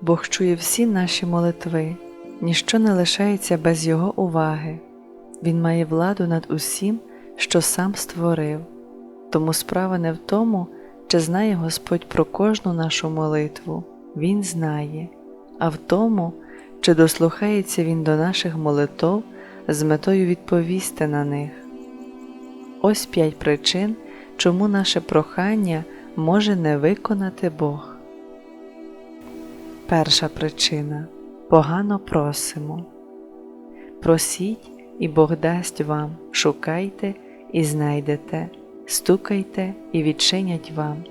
Бог чує всі наші молитви, ніщо не лишається без Його уваги. Він має владу над усім, що сам створив. Тому справа не в тому, чи знає Господь про кожну нашу молитву, Він знає, а в тому, чи дослухається Він до наших молитв з метою відповісти на них. Ось п'ять причин, чому наше прохання може не виконати Бог. Перша причина. Погано просимо. Просіть, і Бог дасть вам, шукайте і знайдете, стукайте і відчинять вам,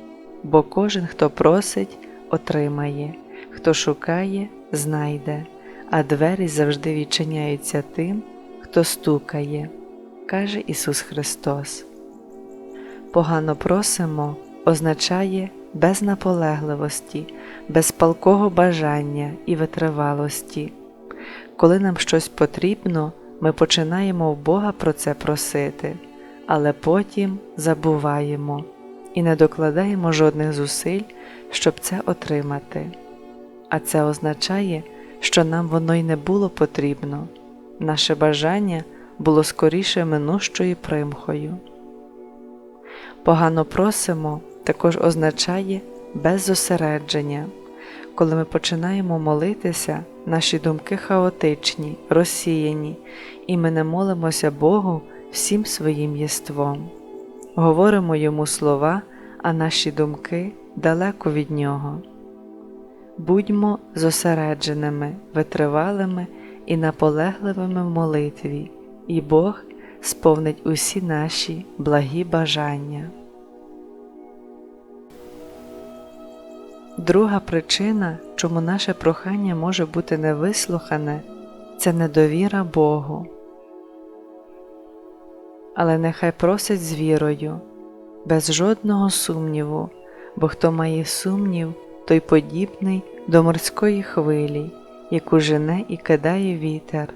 бо кожен, хто просить, отримає, хто шукає, знайде, а двері завжди відчиняються тим, хто стукає, каже Ісус Христос. Погано просимо означає без наполегливості, без палкого бажання і витривалості. Коли нам щось потрібно, ми починаємо в Бога про це просити, але потім забуваємо і не докладаємо жодних зусиль, щоб це отримати. А це означає, що нам воно й не було потрібно, наше бажання було скоріше минущою примхою. Погано просимо також означає без зосередження. Коли ми починаємо молитися, наші думки хаотичні, розсіяні, і ми не молимося Богу всім своїм єством. Говоримо йому слова, а наші думки далеко від Нього. Будьмо зосередженими, витривалими і наполегливими в молитві, і Бог сповнить усі наші благі бажання. Друга причина, чому наше прохання може бути невислухане, це недовіра Богу. Але нехай просить з вірою, без жодного сумніву, бо хто має сумнів, той подібний до морської хвилі, яку жене і кидає вітер.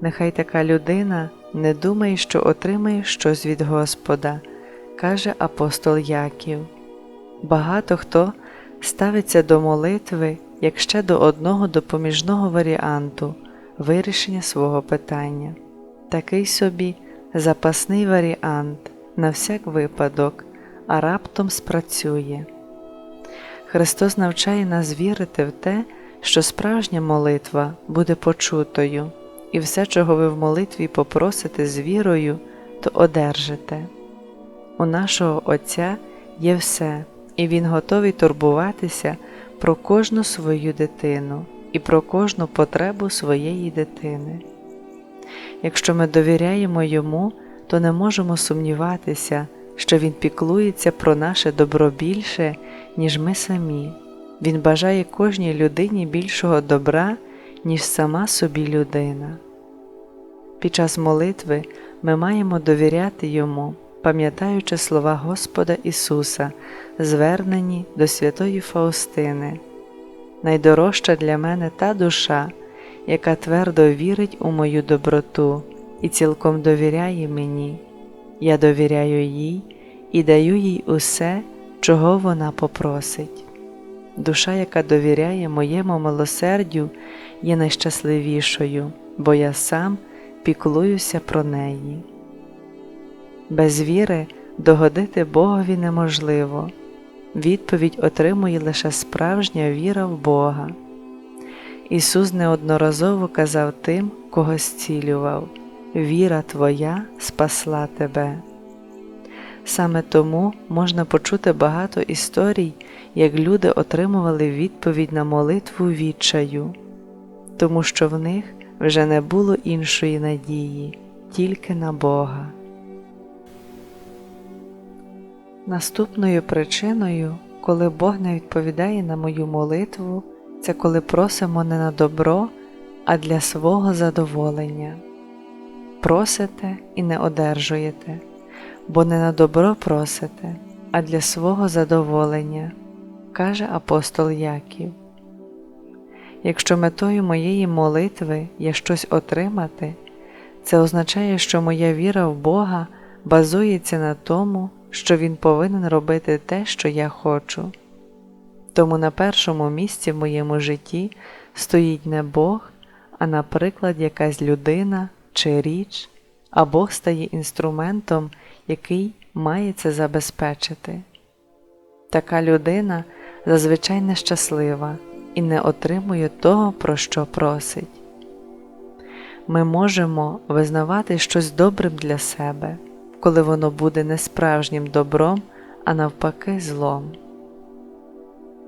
Нехай така людина не думає, що отримає щось від Господа, каже апостол Яків. Багато хто ставиться до молитви як ще до одного допоміжного варіанту вирішення свого питання, такий собі запасний варіант на всяк випадок, а раптом спрацює. Христос навчає нас вірити в те, що справжня молитва буде почутою, і все, чого ви в молитві попросите з вірою, то одержите. У нашого Отця є все і Він готовий турбуватися про кожну свою дитину і про кожну потребу своєї дитини. Якщо ми довіряємо Йому, то не можемо сумніватися, що Він піклується про наше добро більше, ніж ми самі. Він бажає кожній людині більшого добра, ніж сама собі людина. Під час молитви ми маємо довіряти Йому пам'ятаючи слова Господа Ісуса, звернені до святої Фаустини. Найдорожча для мене та душа, яка твердо вірить у мою доброту і цілком довіряє мені. Я довіряю їй і даю їй усе, чого вона попросить. Душа, яка довіряє моєму милосердю, є найщасливішою, бо я сам піклуюся про неї. Без віри догодити Богові неможливо. Відповідь отримує лише справжня віра в Бога. Ісус неодноразово казав тим, кого зцілював Віра Твоя спасла тебе. Саме тому можна почути багато історій, як люди отримували відповідь на молитву відчаю, тому що в них вже не було іншої надії, тільки на Бога. Наступною причиною, коли Бог не відповідає на мою молитву, це коли просимо не на добро, а для свого задоволення. Просите і не одержуєте, бо не на добро просите, а для свого задоволення, каже апостол Яків. Якщо метою моєї молитви є щось отримати, це означає, що моя віра в Бога базується на тому, що Він повинен робити те, що я хочу. Тому на першому місці в моєму житті стоїть не Бог, а, наприклад, якась людина чи річ, а Бог стає інструментом, який має це забезпечити. Така людина зазвичай нещаслива і не отримує того, про що просить. Ми можемо визнавати щось добрим для себе, коли воно буде не справжнім добром, а навпаки, злом.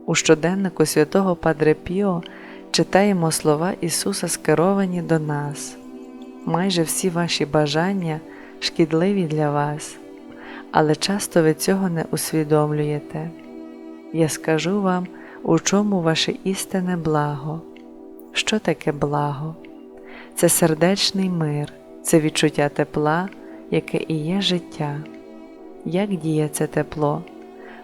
У щоденнику святого Падре Піо читаємо слова Ісуса скеровані до нас. Майже всі ваші бажання шкідливі для вас, але часто ви цього не усвідомлюєте. Я скажу вам, у чому ваше істинне благо. Що таке благо? Це сердечний мир, це відчуття тепла, яке і є життя. Як діє це тепло?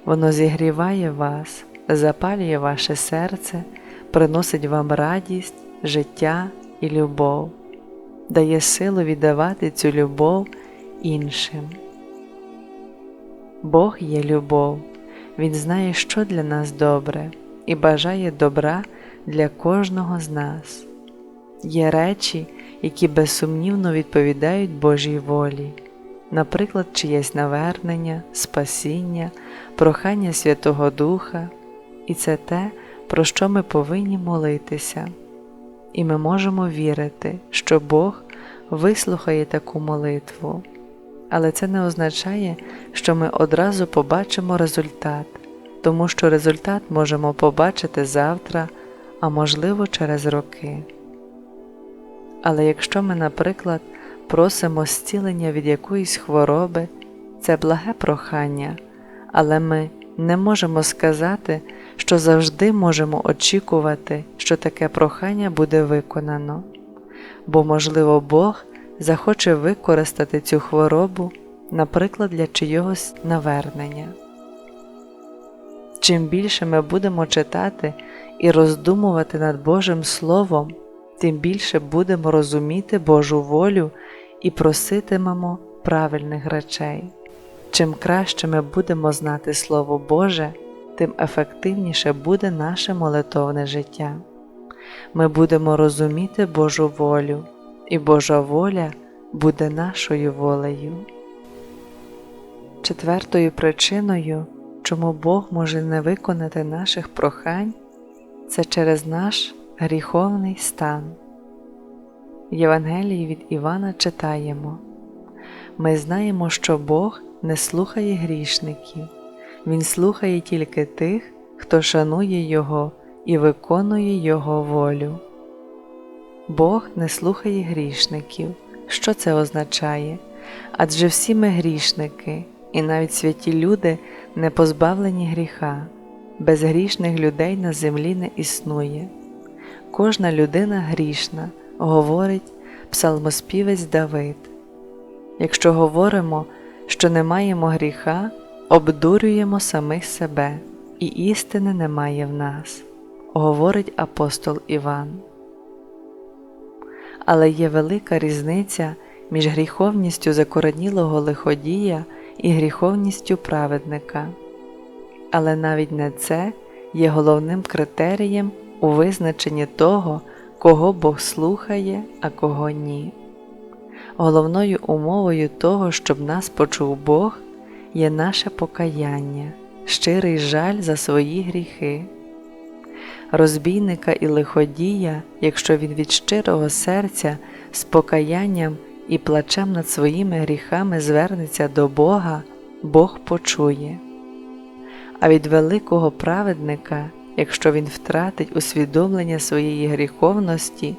Воно зігріває вас, запалює ваше серце, приносить вам радість, життя і любов, дає силу віддавати цю любов іншим. Бог є любов, Він знає, що для нас добре, і бажає добра для кожного з нас. Є речі, які безсумнівно відповідають Божій волі, наприклад, чиєсь навернення, спасіння, прохання Святого Духа, і це те, про що ми повинні молитися, і ми можемо вірити, що Бог вислухає таку молитву. Але це не означає, що ми одразу побачимо результат, тому що результат можемо побачити завтра, а можливо через роки. Але якщо ми, наприклад, просимо зцілення від якоїсь хвороби, це благе прохання, але ми не можемо сказати, що завжди можемо очікувати, що таке прохання буде виконано, бо, можливо, Бог захоче використати цю хворобу, наприклад, для чийогось навернення. Чим більше ми будемо читати і роздумувати над Божим Словом, тим більше будемо розуміти Божу волю і проситимемо правильних речей. Чим краще ми будемо знати Слово Боже, тим ефективніше буде наше молитовне життя. Ми будемо розуміти Божу волю, і Божа воля буде нашою волею. Четвертою причиною, чому Бог може не виконати наших прохань, це через наш гріховний стан. Євангелії від Івана читаємо Ми знаємо, що Бог не слухає грішників, Він слухає тільки тих, хто шанує Його і виконує Його волю. Бог не слухає грішників. Що це означає? Адже всі ми грішники, і навіть святі люди не позбавлені гріха, безгрішних людей на землі не існує. Кожна людина грішна, говорить псалмоспівець Давид. Якщо говоримо, що не маємо гріха, обдурюємо самих себе, і істини немає в нас, говорить апостол Іван. Але є велика різниця між гріховністю закоренілого лиходія і гріховністю праведника. Але навіть не це є головним критерієм у визначенні того, кого Бог слухає, а кого ні. Головною умовою того, щоб нас почув Бог, є наше покаяння, щирий жаль за свої гріхи. Розбійника і лиходія, якщо він від щирого серця з покаянням і плачем над своїми гріхами звернеться до Бога, Бог почує. А від великого праведника, якщо він втратить усвідомлення своєї гріховності,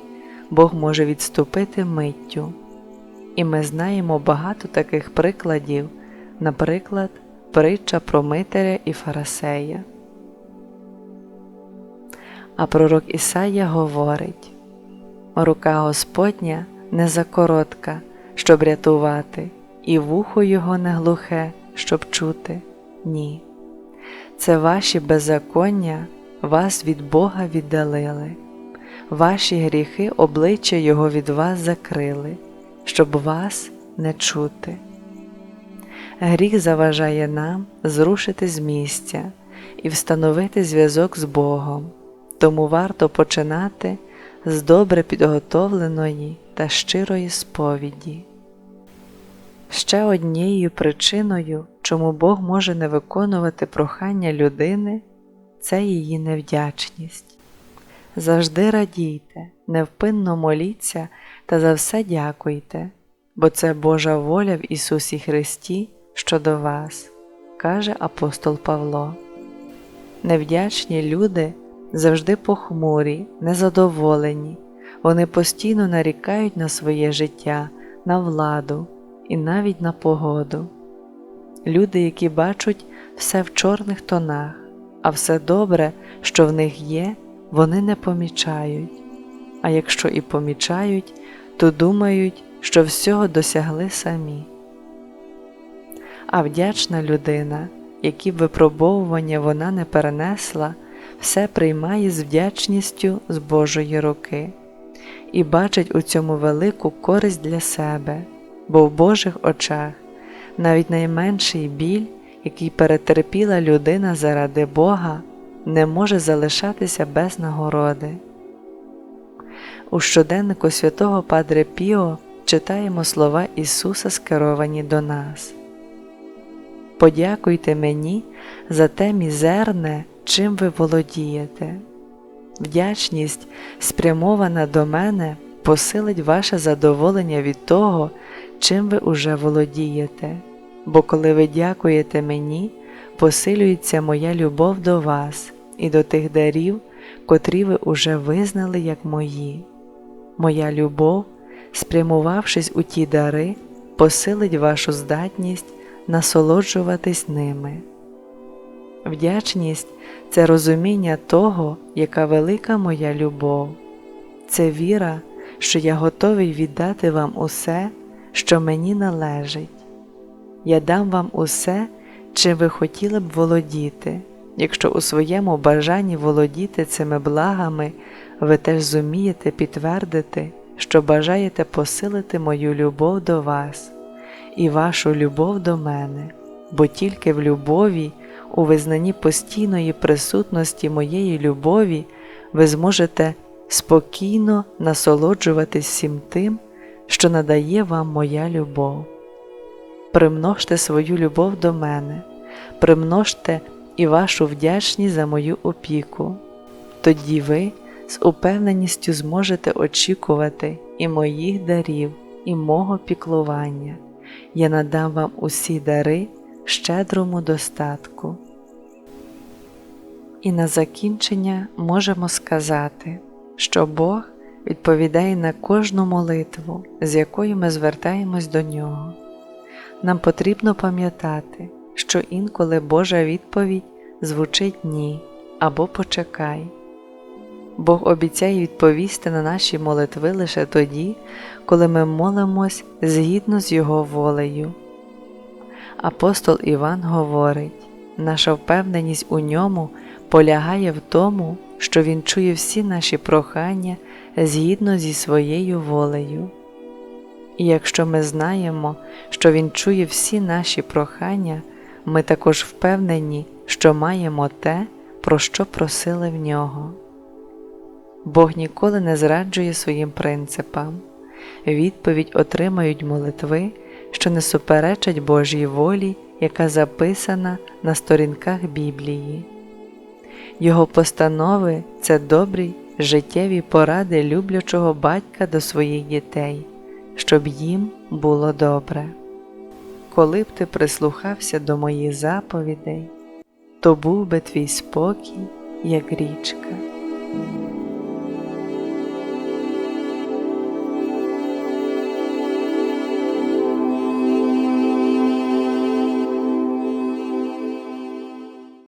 Бог може відступити миттю. І ми знаємо багато таких прикладів, наприклад, притча про Митаря і Фарасея. А пророк Ісая говорить рука Господня не закоротка, щоб рятувати, і вухо його не глухе, щоб чути. Ні. Це ваші беззаконня вас від Бога віддалили, ваші гріхи обличчя Його від вас закрили, щоб вас не чути. Гріх заважає нам зрушити з місця, і встановити зв'язок з Богом, тому варто починати з добре підготовленої та щирої сповіді. Ще однією причиною, чому Бог може не виконувати прохання людини, це її невдячність. Завжди радійте, невпинно моліться та за все дякуйте, бо це Божа воля в Ісусі Христі щодо вас, каже апостол Павло. Невдячні люди завжди похмурі, незадоволені, вони постійно нарікають на своє життя, на владу і навіть на погоду. Люди, які бачать все в чорних тонах, а все добре, що в них є, вони не помічають, а якщо і помічають, то думають, що всього досягли самі. А вдячна людина, які б випробовування вона не перенесла, все приймає з вдячністю з Божої руки і бачить у цьому велику користь для себе, бо в Божих очах навіть найменший біль, який перетерпіла людина заради Бога, не може залишатися без нагороди. У щоденнику святого Падре Піо читаємо слова Ісуса, скеровані до нас. Подякуйте мені за те мізерне, чим ви володієте. Вдячність, спрямована до мене, посилить ваше задоволення від того, чим ви уже володієте, бо коли ви дякуєте мені, посилюється моя любов до вас і до тих дарів, котрі ви уже визнали як мої. Моя любов, спрямувавшись у ті дари, посилить вашу здатність насолоджуватись ними. Вдячність це розуміння того, яка велика моя любов, це віра, що я готовий віддати вам усе, що мені належить. Я дам вам усе, чим ви хотіли б володіти, якщо у своєму бажанні володіти цими благами ви теж зумієте підтвердити, що бажаєте посилити мою любов до вас і вашу любов до мене, бо тільки в любові, у визнанні постійної присутності моєї любові, ви зможете спокійно насолоджуватись всім тим, що надає вам моя любов. Примножте свою любов до мене, примножте і вашу вдячність за мою опіку, тоді ви з упевненістю зможете очікувати і моїх дарів, і мого піклування. Я надам вам усі дари щедрому достатку. І на закінчення можемо сказати, що Бог відповідає на кожну молитву, з якою ми звертаємось до Нього. Нам потрібно пам'ятати, що інколи Божа відповідь звучить ні або почекай. Бог обіцяє відповісти на наші молитви лише тоді, коли ми молимось згідно з Його волею. Апостол Іван говорить, наша впевненість у ньому полягає в тому, що Він чує всі наші прохання згідно зі своєю волею. І якщо ми знаємо, що Він чує всі наші прохання, ми також впевнені, що маємо те, про що просили в нього. Бог ніколи не зраджує своїм принципам, відповідь отримають молитви, що не суперечать Божій волі, яка записана на сторінках Біблії. Його постанови це добрі життєві поради люблячого батька до своїх дітей, щоб їм було добре. Коли б ти прислухався до моїх заповідей, то був би твій спокій, як річка.